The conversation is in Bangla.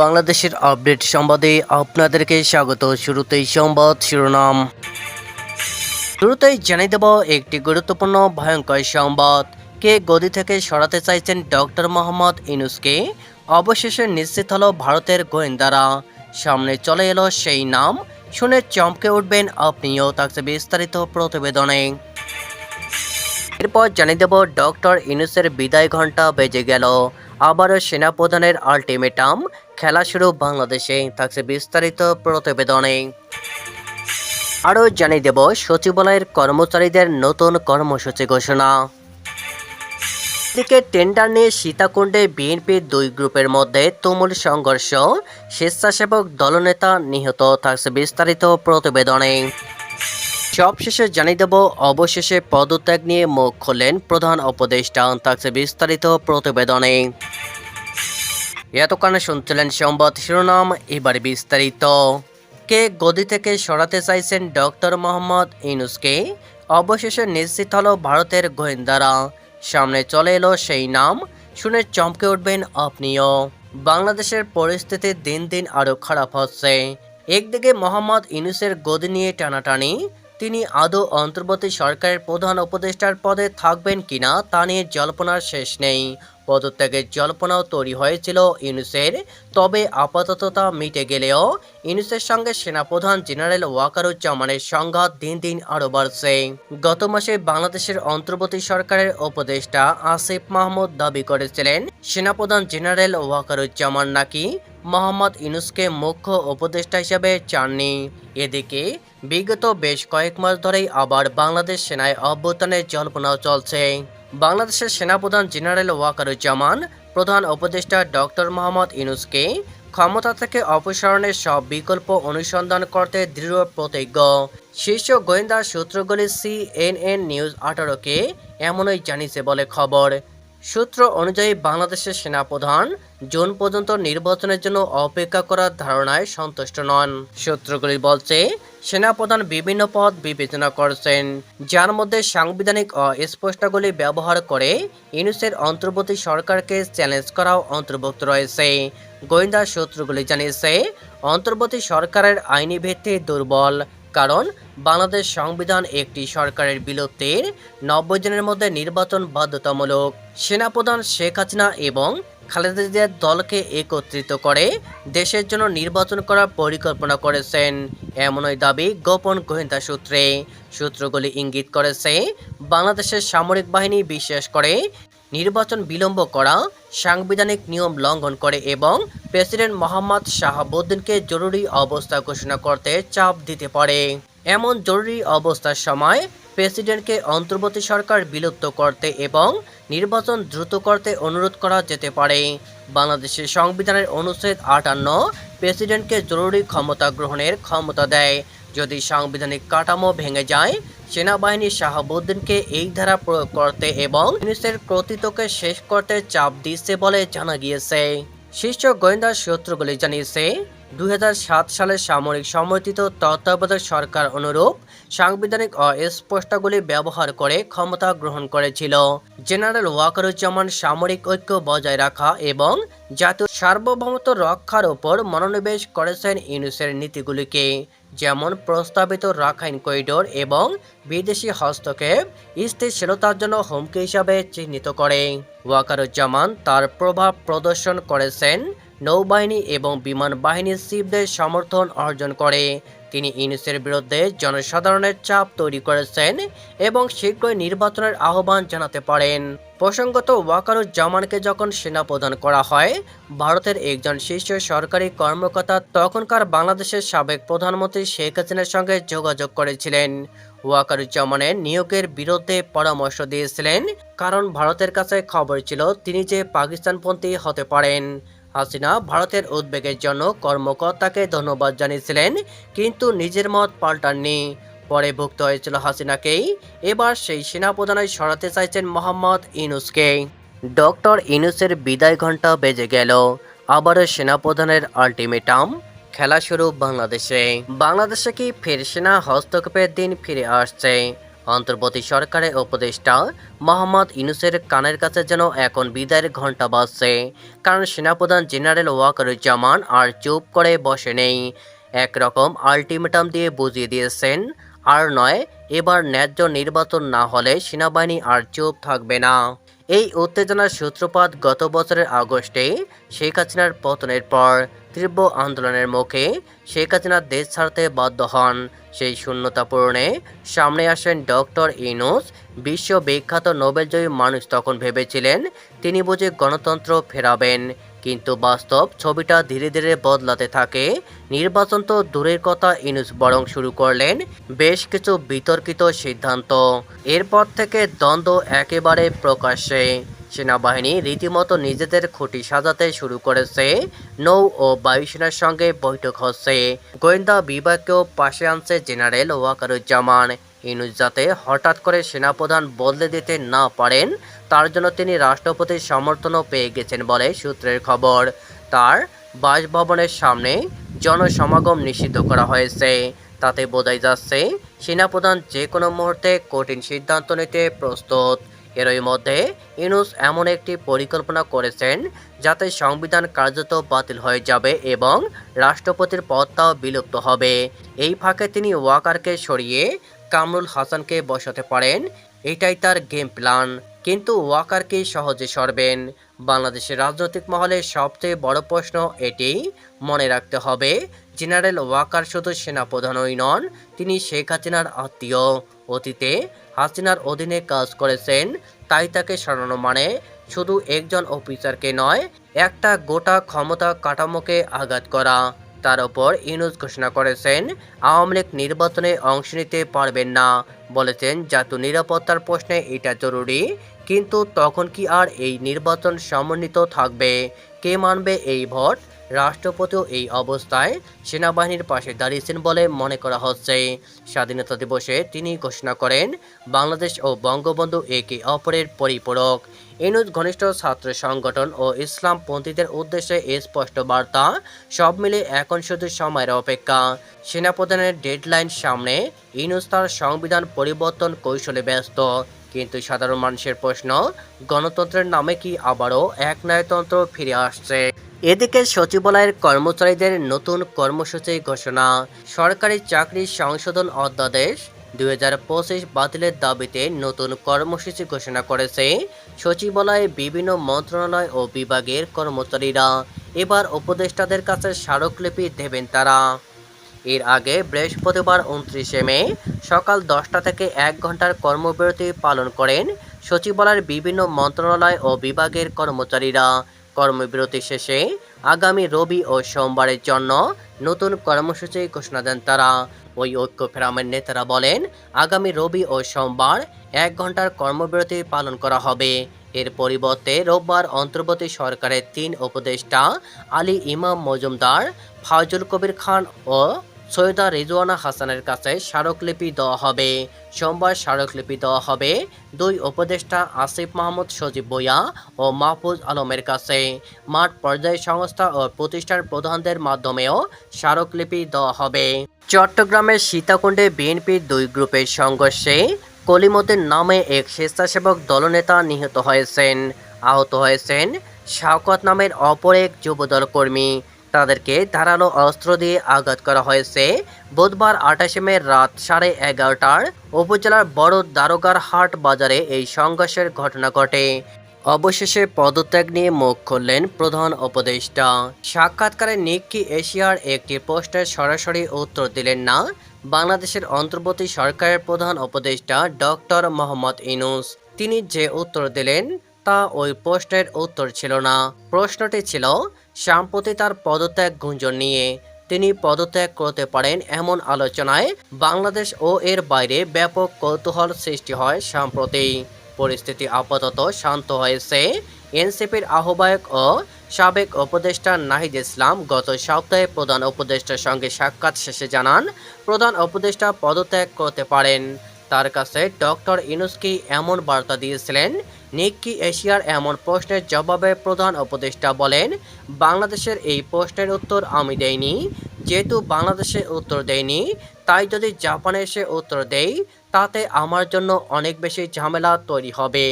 বাংলাদেশের আপডেট সংবাদে আপনাদেরকে স্বাগত। শুরুতেই সংবাদ শিরোনাম। শুরুতেই জানিয়ে দেব একটি গুরুত্বপূর্ণ ভয়ঙ্কর সংবাদ। কে গদি থেকে সরাতে চাইছেন ডক্টর মোহাম্মদ ইনুসকে অবশেষে নিশ্চিত হলো ভারতের গোয়েন্দারা। সামনে চলে এলো সেই নাম। শুনে চমকে উঠবেন আপনিও, থাকছে বিস্তারিত প্রতিবেদনে। এরপর জানিয়ে দেব ডক্টর ইনুসের বিদায় ঘণ্টা বেজে গেল। আবারও সেনাপ্রধানের আলটিমেটাম খেলা শুরু বাংলাদেশে। থাকছে বিস্তারিত প্রতিবেদনে। আরও জানিয়ে দেব, সচিবালয়ের কর্মচারীদের নতুন কর্মসূচি ঘোষণা। এদিকে টেন্ডার নিয়ে সীতাকুণ্ডে বিএনপির দুই গ্রুপের মধ্যে তুমুল সংঘর্ষ। স্বেচ্ছাসেবক দলনেতা নিহত, থাকছে বিস্তারিত প্রতিবেদনে। সবশেষে জানিয়ে দেব, অবশেষে পদত্যাগ নিয়ে মুখ খোলেন প্রধান উপদেষ্টা, থাকছে বিস্তারিত প্রতিবেদনে। এতক্ষণে শুনছিলেন সংবাদ শিরোনাম, এবার বিস্তারিত। কে গদি থেকে সরাতে চাইছেন ডক্টর মোহাম্মদ ইনুসকে অবশেষে নিশ্চিত হলো ভারতের গোয়েন্দারা। সামনে চলে এলো সেই নাম, শুনে চমকে উঠবেন আপনিও। বাংলাদেশের পরিস্থিতি দিন দিন আরও খারাপ হচ্ছে। একদিকে মোহাম্মদ ইনুসের গদি নিয়ে টানাটানি, তিনি আদৌ অন্তর্বর্তী সরকারের প্রধান উপদেষ্টার পদে থাকবেন কিনা তা নিয়ে জল্পনার শেষ নেই। পদত্যাগের জল্পনাও তৈরি হয়েছিল ইউনুসের। তবে আপাতত তা মিটে গেলেও ইউনুসের সঙ্গে সেনাপ্রধান জেনারেল ওয়াকারুজ্জামানের সংঘাত দিন দিন আরও বাড়ছে। গত মাসে বাংলাদেশের অন্তর্বর্তী সরকারের উপদেষ্টা আসিফ মাহমুদ দাবি করেছিলেন, সেনাপ্রধান জেনারেল ওয়াকারুজ্জামান নাকি মোহাম্মদ ইনুসকে মুখ্য উপদেষ্টা হিসেবে চাননি। এদিকে, বিগত বেশ কয়েক মাস ধরেই আবার বাংলাদেশ সেনায় অভ্যুত্থানের জল্পনাও চলছে। বাংলাদেশের সেনাপ্রধান জেনারেল ওয়াকারুজ্জামান প্রধান উপদেষ্টা ডক্টর মোহাম্মদ ইনুসকে ক্ষমতা থেকে অপসারণের সব বিকল্প অনুসন্ধান করতে দৃঢ় প্রতিজ্ঞ। শীর্ষ গোয়েন্দা সূত্রগুলি সিএনএন নিউজ আঠারোকে এমনই জানিয়েছে বলে খবর। সূত্র অনুযায়ী বাংলাদেশের সেনাপ্রধান জুন পর্যন্ত নির্বাচনের জন্য অপেক্ষা করার ধারণায় সন্তুষ্ট নন। সূত্রগুলি বলছে, সেনাপ্রধান বিভিন্ন পদ বিবেচনা করছেন, যার মধ্যে সাংবিধানিক অস্পষ্টগুলি ব্যবহার করে ইউনুসের অন্তর্বর্তী সরকারকে চ্যালেঞ্জ করাও অন্তর্ভুক্ত রয়েছে। গোয়েন্দা সূত্রগুলি জানিয়েছে, অন্তর্বর্তী সরকারের আইনি ভিত্তি দুর্বল কারণ বাংলাদেশ সংবিধান একটি সরকারের বিলুপ্তির নব্বই দিনের মধ্যে নির্বাচন বাধ্যতামূলক। সেনাপ্রধান শেখ হাসিনা এবং খালেদা জিয়ার দলকে একত্রিত করে দেশের জন্য নির্বাচন করার পরিকল্পনা করেছেন। এমনই দাবি গোপন গোয়েন্দা সূত্রে। সূত্রগুলি ইঙ্গিত করেছে, বাংলাদেশের সামরিক বাহিনী বিশ্বাস করে নির্বাচন বিলম্ব করা, সাংবিধানিক নিয়ম লঙ্ঘন করে এবং প্রেসিডেন্ট মোহাম্মদ শাহাবুদ্দিনকে জরুরি অবস্থা ঘোষণা করতে চাপ দিতে পারে। এমন জরুরি অবস্থার সময় প্রেসিডেন্টকে অন্তর্বর্তী সরকার বিলুপ্ত করতে এবং নির্বাচন দ্রুত করতে অনুরোধ করা যেতে পারে। বাংলাদেশের সংবিধানের অনুচ্ছেদ আটান্ন প্রেসিডেন্টকে জরুরি ক্ষমতা গ্রহণের ক্ষমতা দেয়। যদি সাংবিধানিক কাঠামো ভেঙে যায়, সেনাবাহিনী শাহাবুদ্দিনকে এই ধারা প্রয়োগ করতে এবং ইউনিসের কর্তৃত্বকে শেষ করতে চাপ দিচ্ছে বলে জানা গিয়েছে। শীর্ষ গোয়েন্দা সূত্রগুলি জানিয়েছে, দুই সালে সামরিক সমর্থিত তত্ত্বাবধায়ক সরকার অনুরূপ সাংবিধানিক অস্পষ্টগুলি ব্যবহার করে ক্ষমতা গ্রহণ করেছিল। জেনারেল ওয়াকারুজ্জামান সামরিক ঐক্য বজায় রাখা এবং জাতীয় সার্বভৌমত্ব রক্ষার ওপর মনোনিবেশ করেছেন ইউনুসের নীতিগুলিকে। যেমন প্রস্তাবিত রাখাইন করিডোর এবং বিদেশি হস্তক্ষেপ স্থিতিশীলতার জন্য হুমকি হিসাবে চিহ্নিত করে। ওয়াকারুজ্জামান তার প্রভাব প্রদর্শন করেছেন নৌবাহিনী এবং বিমান বাহিনীর শিবদের সমর্থন অর্জন করে। তিনি ইউনুসের বিরুদ্ধে জনসাধারণের চাপ তৈরি করেছেন এবং শীঘ্রই নির্বাচনের আহ্বান জানাতে পারেন। প্রসঙ্গত, ওয়াকারুজ্জামানকে যখন সেনা প্রদান করা হয়, ভারতের একজন শীর্ষ সরকারি কর্মকর্তা তখনকার বাংলাদেশের সাবেক প্রধানমন্ত্রী শেখ হাসিনার সঙ্গে যোগাযোগ করেছিলেন। ওয়াকারুজ্জামানের নিয়োগের বিরুদ্ধে পরামর্শ দিয়েছিলেন, কারণ ভারতের কাছে খবর ছিল তিনি যে পাকিস্তানপন্থী হতে পারেন। হাসিনা ভারতের উদ্বেগের জন্য কর্মকর্তাকে ধন্যবাদ জানিয়েছিলেন, কিন্তু নিজের মত পাল্টাননি। পরে ভুক্ত হয়েছিল হাসিনাকেই। এবার সেই সেনাপ্রধানে সরাতে চাইছেন মোহাম্মদ ইনুসকে ডক্টর ইনুসের বিদায় ঘণ্টা বেজে গেল। আবারও সেনাপ্রধানের আলটিমেটাম। খেলা শুরু বাংলাদেশে। বাংলাদেশে কি ফের সেনা হস্তক্ষেপের দিন ফিরে আসছে? অন্তর্বর্তী সরকারের উপদেষ্টা মোহাম্মদ ইউনুসের কানের কাছে যেন এখন বিদায়ের ঘণ্টা বাজছে। কারণ সেনাপ্রধান জেনারেল ওয়াকারুজ্জামান আর চুপ করে বসে নেই। একরকম আলটিমেটাম দিয়ে বুঝিয়ে দিয়েছেন, আর নয়, এবার ন্যায্য নির্বাচন না হলে সেনাবাহিনী আর চুপ থাকবে না। এই উত্তেজনার সূত্রপাত গত বছরের আগস্টে শেখ হাসিনার পতনের পর। তীব্র আন্দোলনের মুখে শেখ হাসিনা দেশ ছাড়তে বাধ্য হন। সেই শূন্যতা পূরণে সামনে আসেন ডক্টর ইনুস বিশ্ববিখ্যাত নোবেলজয়ী মানুষ তখন ভেবেছিলেন, তিনি বুঝে গণতন্ত্র ফেরাবেন। কিন্তু বাস্তব ছবিটা ধীরে ধীরে বদলাতে থাকে। নির্বাচন তো দূরের কথা ইনুস বরং শুরু করলেন বেশ কিছু বিতর্কিত সিদ্ধান্ত। এরপর থেকে দ্বন্দ্ব একেবারে প্রকাশ্যে। সেনাবাহিনী রীতিমতো নিজেদের খুঁটি সাজাতে শুরু করেছে। নৌ ও বায়ুসেনার সঙ্গে বৈঠক হচ্ছে। গোয়েন্দা বিভাগকেও পাশে আনছে জেনারেল ওয়াকারুজ্জামান। ইনুস যাতে হঠাৎ করে সেনাপ্রধান বদলে দিতে না পারেন, তার জন্য তিনি রাষ্ট্রপতির সমর্থনও পেয়ে গেছেন বলে সূত্রের খবর। তার বাসভবনের সামনে জনসমাগম নিষিদ্ধ করা হয়েছে। তাতে বোঝাই যাচ্ছে, সেনাপ্রধান যে কোনো মুহূর্তে কঠিন সিদ্ধান্ত নিতে প্রস্তুত। এরই মধ্যে ইনুস এমন একটি পরিকল্পনা করেছেন যাতে সংবিধান কার্যত বাতিল হয়ে যাবে এবং রাষ্ট্রপতির পদটাও বিলুপ্ত হবে। এই ফাঁকে তিনি ওয়াকারকে সরিয়ে কামরুল হাসানকে বসাতে পারেন। এটাই তার গেম প্ল্যান কিন্তু ওয়াকার কি সহজে সরবেন? বাংলাদেশের রাজনৈতিক মহলে সবচেয়ে বড় প্রশ্ন এটি। মনে রাখতে হবে, জেনারেল ওয়াকার শুধু সেনাপ্রধানই নন, তিনি শেখ হাসিনার আত্মীয়। অতীতে হাসিনার অধীনে কাজ করেছেন, তাই তাকে সরানো মানে শুধু একজন অফিসারকে নয়, একটা গোটা ক্ষমতা কাঠামোকে আঘাত করা। তার ওপর ইউনুস ঘোষণা করেছেন, আওয়ামী লীগ নির্বাচনে অংশ নিতে পারবেন না। বলেছেন, জাতীয় নিরাপত্তার প্রশ্নে এটা জরুরি, কিন্তু তখন কি আর এই নির্বাচন সমন্বিত থাকবে? কে মানবে এই ভোট? রাষ্ট্রপতিও এই অবস্থায় সেনাবাহিনীর পাশে দাঁড়িয়েছেন বলে মনে করা হচ্ছে। স্বাধীনতা দিবসে তিনি ঘোষণা করেন, বাংলাদেশ ও বঙ্গবন্ধু একে অপরের পরিপূরক। এনুজ ঘনিষ্ঠ ছাত্র সংগঠন ও ইসলামপন্থীদের উদ্দেশ্যে এ স্পষ্ট বার্তা, সব মিলে এখন শুধু সময়ের অপেক্ষা। সেনাপ্রধানের ডেডলাইন সামনে ইনুজ তার সংবিধান পরিবর্তন কৌশলে ব্যস্ত। কিন্তু সাধারণ মানুষের প্রশ্ন, গণতন্ত্রের নামে কি আবারও একনায়তন্ত্র ফিরে আসছে? এদিকে সচিবালয়ের কর্মচারীদের নতুন কর্মসূচি ঘোষণা। সরকারি চাকরি সংশোধন অধ্যাদেশ দুই হাজার পঁচিশ বাতিলের দাবিতে নতুন কর্মসূচি ঘোষণা করেছে সচিবালয়ে বিভিন্ন মন্ত্রণালয় ও বিভাগের কর্মচারীরা। এবার উপদেষ্টাদের কাছে স্মারকলিপি দেবেন তারা। এর আগে বৃহস্পতিবার উনত্রিশে মে সকাল দশটা থেকে এক ঘণ্টার কর্মবিরতি পালন করেন সচিবালয়ের বিভিন্ন মন্ত্রণালয় ও বিভাগের কর্মচারীরা। কর্মবিরতি শেষে আগামী রবি ও সোমবারের জন্য নতুন কর্মসূচি ঘোষণা দেন তারা। ওই ঐক্য ফেরামের নেতারা বলেন, আগামী রবি ও সোমবার এক ঘণ্টার কর্মবিরতি পালন করা হবে। এর পরিবর্তে রোববার অন্তর্বর্তী সরকারের তিন উপদেষ্টা আলী ইমাম মজুমদার, ফাজুল কবির খান ও সৈয়দা রিজওয়ানা হাসানের কাছে স্মারকলিপি দেওয়া হবে। সোমবার স্মারকলিপি দেওয়া হবে দুই উপদেষ্টা আসিফ মাহমুদ, সজীব বইয়া ও মাহফুজ আলমের কাছে। মাঠ পর্যায়ে সংস্থা ও প্রতিষ্ঠান প্রধানদের মাধ্যমেও স্মারকলিপি দেওয়া হবে। চট্টগ্রামের সীতাকুণ্ডে বিএনপির দুই গ্রুপের সংঘর্ষে কলিমতের নামে এক স্বেচ্ছাসেবক দলনেতা নিহত হয়েছেন। আহত হয়েছেন শাওকত নামের অপর এক যুবদল কর্মী। তাদেরকে ধারালো অস্ত্র দিয়ে আঘাত করা হয়েছে। বুধবার আঠাশে মে রাত সাড়ে এগারোটার উপজেলার বড় দারোগার হাট বাজারে এই সংঘর্ষের ঘটনা ঘটে। অবশেষে পদত্যাগ নিয়ে মুখ খুললেন প্রধান উপদেষ্টা। সাক্ষাৎকারে নিক্কি এশিয়ার একটি পোস্টের সরাসরি উত্তর দিলেন না, বাংলাদেশের অন্তর্বর্তী সরকারের প্রধান উপদেষ্টা ডক্টর মোহাম্মদ ইনুস তিনি যে উত্তর দিলেন, তা ওই পোস্টের উত্তর ছিল না। প্রশ্নটি ছিল সাম্প্রতি তার পদত্যাগ গুঞ্জন নিয়ে তিনি পদত্যাগ করতে পারেন এমন আলোচনায় বাংলাদেশ ও এর বাইরে ব্যাপক কৌতূহল সৃষ্টি হয় সম্প্রতি। পরিস্থিতি আপাতত শান্ত হয়েছে, এনসিপির আহ্বায়ক ও সাবেক উপদেষ্টা নাহিদ ইসলাম গত সপ্তাহে প্রধান উপদেষ্টার সঙ্গে সাক্ষাৎ শেষে জানান, প্রধান উপদেষ্টা পদত্যাগ করতে পারেন। তার কাছে ডক্টর ইনুসকি এমন বার্তা দিয়েছিলেন, নিকি এশিয়ার এমন প্রশ্নের জবাবে প্রধান উপদেষ্টা বলেন, বাংলাদেশের এই প্রশ্নের উত্তর আমি দেইনি, যেহেতু বাংলাদেশে উত্তর দেয়নি তাই যদি জাপানে এসে উত্তর দেই, তাতে আমার জন্য অনেক বেশি ঝামেলা তৈরি হবে।